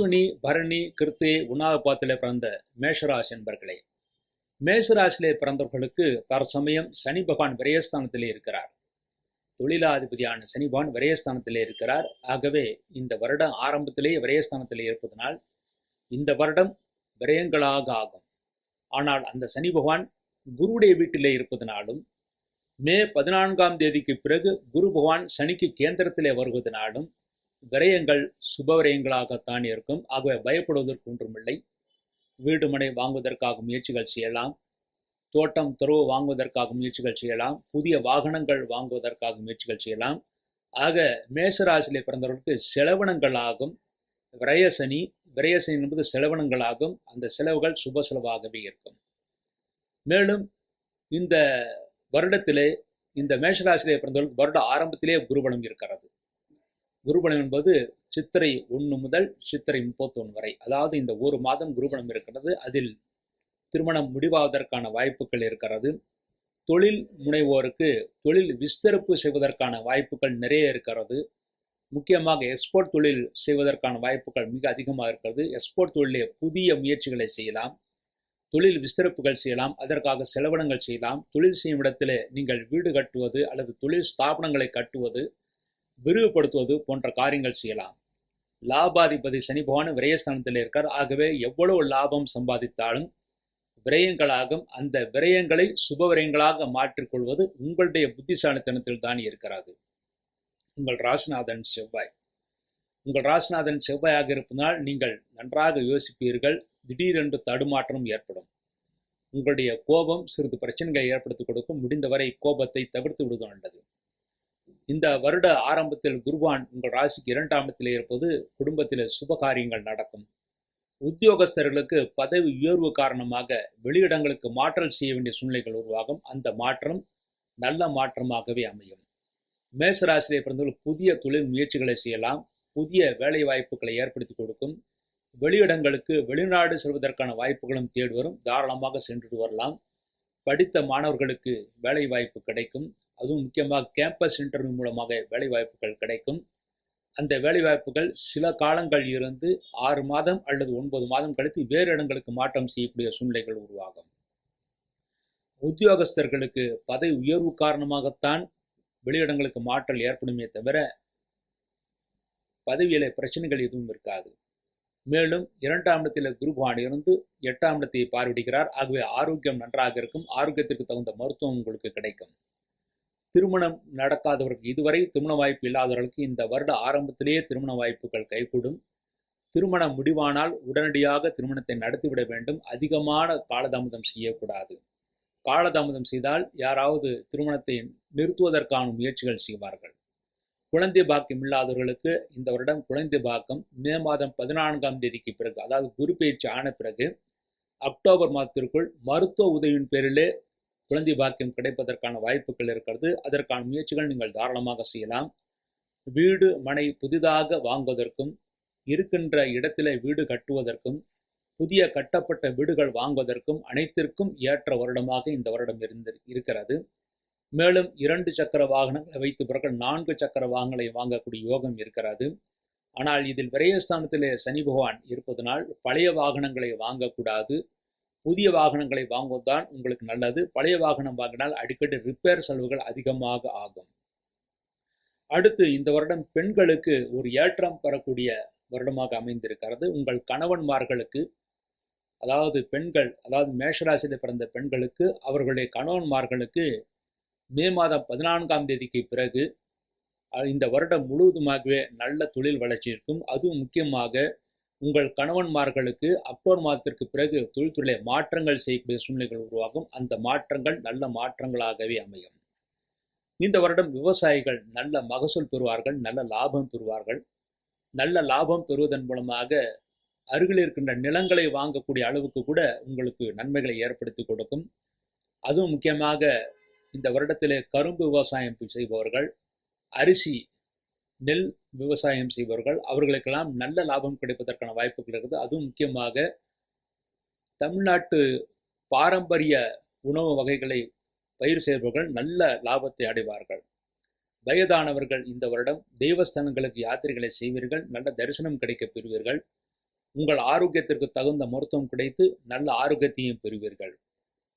அஸ்வினி பரணி கிருத்தி உணாபாத்திலே பிறந்த மேஷராசி என்பர்களே மேஷராசிலே பிறந்தவர்களுக்கு தற்சமயம் சனி பகவான் விரயஸ்தானத்திலே இருக்கிறார். தொழிலாதிபதியான சனி பகவான் விரயஸ்தானத்திலே இருக்கிறார். ஆகவே இந்த வருடம் ஆரம்பத்திலேயே விரயஸ்தானத்திலே இருப்பதனால் இந்த வருடம் விரயங்களாக ஆகும். ஆனால் அந்த சனி பகவான் குருடைய வீட்டிலே இருப்பதனாலும் மே பதினான்காம் தேதிக்கு பிறகு குரு பகவான் சனிக்கு கேந்திரத்திலே வருவதனாலும் விரயங்கள் சுபவிரயங்களாகத்தான் இருக்கும். ஆகவே பயப்படுவதற்கு ஒன்றுமில்லை. வீடு மனை வாங்குவதற்காக முயற்சிகள் செய்யலாம். தோட்டம் துறவு வாங்குவதற்காக முயற்சிகள் செய்யலாம். புதிய வாகனங்கள் வாங்குவதற்காக முயற்சிகள் செய்யலாம். ஆக மேசராசியிலே பிறந்தவர்களுக்கு செலவினங்களாகும். விரயசனி விரயசனி என்பது செலவினங்களாகும். அந்த செலவுகள் சுப செலவாகவே இருக்கும். மேலும் இந்த வருடத்திலே இந்த மேஷராசியிலே பிறந்தவர்களுக்கு வருட ஆரம்பத்திலே குருபலம் இருக்கிறது. குருபலம் என்பது சித்திரை ஒன்று முதல் சித்திரை முப்பத்தொன்று வரை. அதாவது இந்த ஒரு மாதம் குருபலம் இருக்கிறது. அதில் திருமணம் முடிவாவதற்கான வாய்ப்புகள் இருக்கிறது. தொழில் முனைவோருக்கு தொழில் விஸ்தரிப்பு செய்வதற்கான வாய்ப்புகள் நிறைய இருக்கிறது. முக்கியமாக எக்ஸ்போர்ட் தொழில் செய்வதற்கான வாய்ப்புகள் மிக அதிகமாக இருக்கிறது. எக்ஸ்போர்ட் தொழிலே புதிய முயற்சிகளை செய்யலாம். தொழில் விஸ்தரிப்புகள் செய்யலாம். அதற்காக செலவினங்கள் செய்யலாம். தொழில் செய்யும் இடத்திலே நீங்கள் வீடு கட்டுவது அல்லது தொழில் ஸ்தாபனங்களை கட்டுவது விரிவுபடுத்துவது போன்ற காரியங்கள் செய்யலாம். லாபாதிபதி சனி பகவான் விரயஸ்தானத்தில் இருக்கார். ஆகவே எவ்வளவு லாபம் சம்பாதித்தாலும் விரயங்களாகும். அந்த விரயங்களை சுப விரயங்களாக மாற்றிக்கொள்வது உங்களுடைய புத்திசாலித்தனத்தில் தான் இருக்கிறது. உங்கள் ராசிநாதன் செவ்வாய். உங்கள் ராசிநாதன் செவ்வாயாக இருப்பதனால் நீங்கள் நன்றாக யோசிப்பீர்கள். திடீரென்று தடுமாற்றம் ஏற்படும். உங்களுடைய கோபம் சிறிது பிரச்சனைகளை ஏற்படுத்தி கொடுக்கும். முடிந்தவரை கோபத்தை தவிர்த்து விடுவது நல்லது. இந்த வருட ஆரம்பத்தில் குருவான் உங்கள் ராசிக்கு இரண்டாம் இடத்திலே இருப்பது குடும்பத்தில் சுப காரியங்கள் நடக்கும். உத்தியோகஸ்தர்களுக்கு பதவி உயர்வு காரணமாக வெளியிடங்களுக்கு மாற்றல் செய்ய வேண்டிய சூழ்நிலைகள் உருவாகும். அந்த மாற்றம் நல்ல மாற்றமாகவே அமையும். மேசராசிரியை பிறந்தவர்கள் புதிய தொழில் முயற்சிகளை செய்யலாம். புதிய வேலை வாய்ப்புகளை ஏற்படுத்தி கொடுக்கும். வெளியிடங்களுக்கு வெளிநாடு செல்வதற்கான வாய்ப்புகளும் தேடி வரும். தாராளமாக சென்றுட்டு வரலாம். படித்த மாணவர்களுக்கு வேலை வாய்ப்பு கிடைக்கும். அதுவும் முக்கியமாக கேம்பஸ் இன்டர்வியூ மூலமாக வேலைவாய்ப்புகள் கிடைக்கும். அந்த வேலைவாய்ப்புகள் சில காலங்கள் இருந்து ஆறு மாதம் அல்லது ஒன்பது மாதம் கழித்து வேறு இடங்களுக்கு மாற்றம் செய்யக்கூடிய சூழ்நிலைகள் உருவாகும். உத்தியோகஸ்தர்களுக்கு பதவி உயர்வு காரணமாகத்தான் வெளியிடங்களுக்கு மாற்றல் ஏற்படுமே தவிர பதவியில பிரச்சனைகள் எதுவும் இருக்காது. மேலும் இரண்டாம் இடத்தில் குருபான் இருந்து எட்டாம் இடத்தை பார்வையிடுகிறார். ஆகவே ஆரோக்கியம் நன்றாக இருக்கும். ஆரோக்கியத்திற்கு தகுந்த மருத்துவம் உங்களுக்கு கிடைக்கும். திருமணம் நடக்காதவர்களுக்கு இதுவரை திருமண வாய்ப்பு இல்லாதவர்களுக்கு இந்த வருட ஆரம்பத்திலேயே திருமண வாய்ப்புகள் கைகூடும். திருமணம் முடிவானால் உடனடியாக திருமணத்தை நடத்திவிட வேண்டும். அதிகமான காலதாமதம் செய்யக்கூடாது. காலதாமதம் செய்தால் யாராவது திருமணத்தை நிறுத்துவதற்கான முயற்சிகள் செய்வார்கள். குழந்தை பாக்கியம் இல்லாதவர்களுக்கு இந்த வருடம் குழந்தை பாக்கம் மே மாதம் பதினான்காம் தேதிக்கு பிறகு அதாவது குரு பயிற்சி ஆன பிறகு அக்டோபர் மாதத்திற்குள் மருத்துவ உதவியின் பேரிலே குழந்தை பாக்கியம் கிடைப்பதற்கான வாய்ப்புகள் இருக்கிறது. அதற்கான முயற்சிகள் நீங்கள் தாராளமாக செய்யலாம். வீடு மனை புதிதாக வாங்குவதற்கும் இருக்கின்ற இடத்திலே வீடு கட்டுவதற்கும் புதிய கட்டப்பட்ட வீடுகள் வாங்குவதற்கும் அனைத்திற்கும் ஏற்ற வருடமாக இந்த வருடம் இருந்து இருக்கிறது. மேலும் இரண்டு சக்கர வாகனங்களை வைத்து பிறகு நான்கு சக்கர வாகனங்களை வாங்கக்கூடிய யோகம் இருக்கிறது. ஆனால் இதில் விரயஸ்தானத்திலே சனி பகவான் இருப்பதனால் பழைய வாகனங்களை வாங்கக்கூடாது. புதிய வாகனங்களை வாங்குவதுதான் உங்களுக்கு நல்லது. பழைய வாகனம் வாங்கினால் அடிக்கடி ரிப்பேர் செலவுகள் அதிகமாக ஆகும். அடுத்து இந்த வருடம் பெண்களுக்கு ஒரு ஏற்றம் பெறக்கூடிய வருடமாக அமைந்திருக்கிறது. உங்கள் கணவன்மார்களுக்கு அதாவது பெண்கள் அதாவது மேஷராசியில் பிறந்த பெண்களுக்கு அவர்களுடைய கணவன்மார்களுக்கு மே மாதம் பதினான்காம் தேதிக்கு பிறகு இந்த வருடம் முழுவதுமாகவே நல்ல தொழில் வளர்ச்சி இருக்கும். அதுவும் முக்கியமாக உங்கள் கணவன்மார்களுக்கு அக்டோபர் மாதத்திற்கு பிறகு தொழில்துறையிலே மாற்றங்கள் செய்யக்கூடிய சூழ்நிலைகள் உருவாகும். அந்த மாற்றங்கள் நல்ல மாற்றங்களாகவே அமையும். இந்த வருடம் விவசாயிகள் நல்ல மகசூல் பெறுவார்கள் நல்ல லாபம் பெறுவார்கள். நல்ல லாபம் பெறுவதன் மூலமாக அருகில் இருக்கின்ற நிலங்களை வாங்கக்கூடிய அளவுக்கு கூட உங்களுக்கு நன்மைகளை ஏற்படுத்தி கொடுக்கும். அதுவும் முக்கியமாக இந்த வருடத்திலே கரும்பு விவசாயம் செய்பவர்கள் அரிசி நெல் விவசாயம் செய்பவர்கள் அவர்களுக்கெல்லாம் நல்ல லாபம் கிடைப்பதற்கான வாய்ப்புகள் இருக்குது. அதுவும் முக்கியமாக தமிழ்நாட்டு பாரம்பரிய உணவு வகைகளை பயிர் செய்பவர்கள் நல்ல லாபத்தை அடைவார்கள். வயதானவர்கள் இந்த வருடம் தெய்வஸ்தானங்களுக்கு யாத்திரைகளை செய்வீர்கள் நல்ல தரிசனம் கிடைக்க பெறுவீர்கள் உங்கள் ஆரோக்கியத்திற்கு தகுந்த மருத்துவம் கிடைத்து நல்ல ஆரோக்கியத்தையும் பெறுவீர்கள்.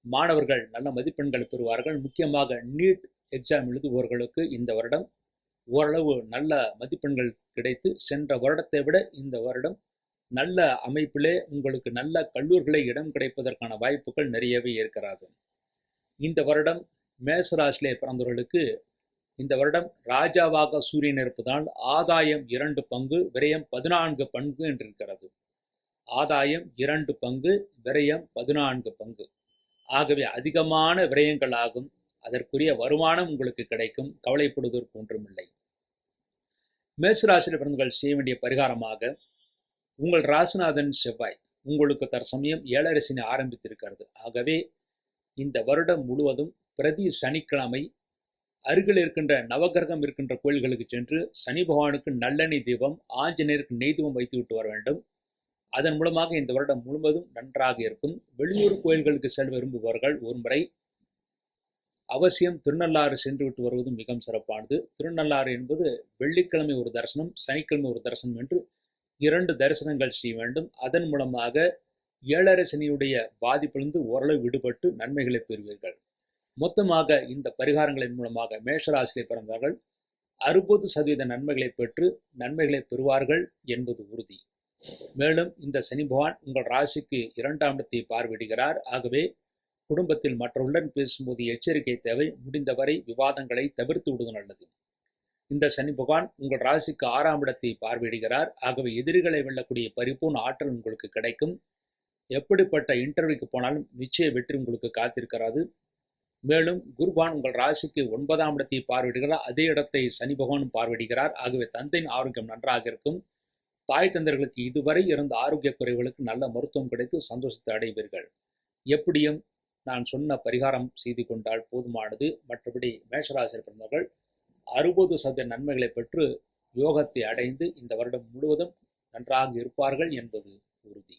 மாணவர்கள் நல்ல மதிப்பெண்கள் பெறுவார்கள். முக்கியமாக நீட் எக்ஸாம் எழுதுபவர்களுக்கு இந்த வருடம் ஓரளவு நல்ல மதிப்பெண்கள் கிடைத்து சென்ற வருடத்தை விட இந்த வருடம் நல்ல அமைப்பிலே உங்களுக்கு நல்ல கல்லூரிகளை இடம் கிடைப்பதற்கான வாய்ப்புகள் நிறையவே இருக்கிறது இந்த வருடம் மேசராசிலே பிறந்தவர்களுக்கு இந்த வருடம் ராஜாவாக சூரியன் இருப்பதால் ஆதாயம் இரண்டு பங்கு விரயம் பதினான்கு பங்கு என்று இருக்கிறது ஆதாயம் இரண்டு பங்கு விரயம் பதினான்கு பங்கு. ஆகவே அதிகமான விரயங்கள் ஆகும். அதற்குரிய வருமானம் உங்களுக்கு கிடைக்கும். கவலைப்படுவதற்கு ஒன்றுமில்லை. மேசராசியில் பிறந்தவர்கள் செய்ய வேண்டிய பரிகாரமாக உங்கள் ராசிநாதன் செவ்வாய் உங்களுக்கு தற்சமயம் ஏழரசினை ஆரம்பித்திருக்கிறது. ஆகவே இந்த வருடம் முழுவதும் பிரதி சனிக்கிழமை அருகில் இருக்கின்ற நவகிரகம் இருக்கின்ற கோயில்களுக்கு சென்று சனி பகவானுக்கு நல்லெண்ணெய் தீபம் ஆஞ்சநேயருக்கு நெய் தீபம் வைத்து விட்டு வர வேண்டும். அதன் மூலமாக இந்த வருடம் முழுவதும் நன்றாக இருக்கும். வெளியூர் கோயில்களுக்கு செல்ல விரும்புபவர்கள் ஒருமுறை அவசியம் திருநள்ளாறு சென்று விட்டு வருவது மிகவும் சிறப்பானது. திருநள்ளாறு என்பது வெள்ளிக்கிழமை ஒரு தரிசனம் சனிக்கிழமை ஒரு தரிசனம் என்று இரண்டு தரிசனங்கள் செய்ய வேண்டும். அதன் மூலமாக ஏழரை சனியுடைய பாதிப்பிலிருந்து ஓரளவு விடுபட்டு நன்மைகளை பெறுவீர்கள். மொத்தமாக இந்த பரிகாரங்களின் மூலமாக மேஷராசியை பிறந்தவர்கள் அறுபது சதவீத நன்மைகளை பெற்று நன்மைகளை பெறுவார்கள் என்பது உறுதி. மேலும் இந்த சனி பகவான் உங்கள் ராசிக்கு இரண்டாம் இடத்தை பார்வையிடுகிறார். ஆகவே குடும்பத்தில் மற்றவர்களுடன் பேசும்போது எச்சரிக்கை தேவை. முடிந்தவரை விவாதங்களை தவிர்த்து விடுவது நல்லது. இந்த சனி பகவான் உங்கள் ராசிக்கு ஆறாம் இடத்தை பார்வையிடுகிறார். ஆகவே எதிரிகளை வெல்லக்கூடிய பரிபூர்ண ஆற்றல் உங்களுக்கு கிடைக்கும். எப்படிப்பட்ட இன்டர்வியூக்கு போனாலும் நிச்சய வெற்றி உங்களுக்கு காத்திருக்கிறது. மேலும் குருபான் உங்கள் ராசிக்கு ஒன்பதாம் இடத்தை பார்வையிடுகிறார். அதே இடத்தை சனி பகவானும் பார்வையிடுகிறார். ஆகவே தந்தையின் ஆரோக்கியம் நன்றாக இருக்கும். தாய் தந்தர்களுக்கு இதுவரை இருந்த ஆரோக்கிய குறைவுகளுக்கு நல்ல மருத்துவம் கிடைத்து சந்தோஷத்தை அடைவீர்கள். எப்படியும் நான் சொன்ன பரிகாரம் செய்து கொண்டால் போதுமானது. மற்றபடி மேஷராசியில் பிறந்தவர்கள் அறுபது சதவீத நன்மைகளை பெற்று யோகத்தை அடைந்து இந்த வருடம் முழுவதும் நன்றாக இருப்பார்கள் என்பது உறுதி.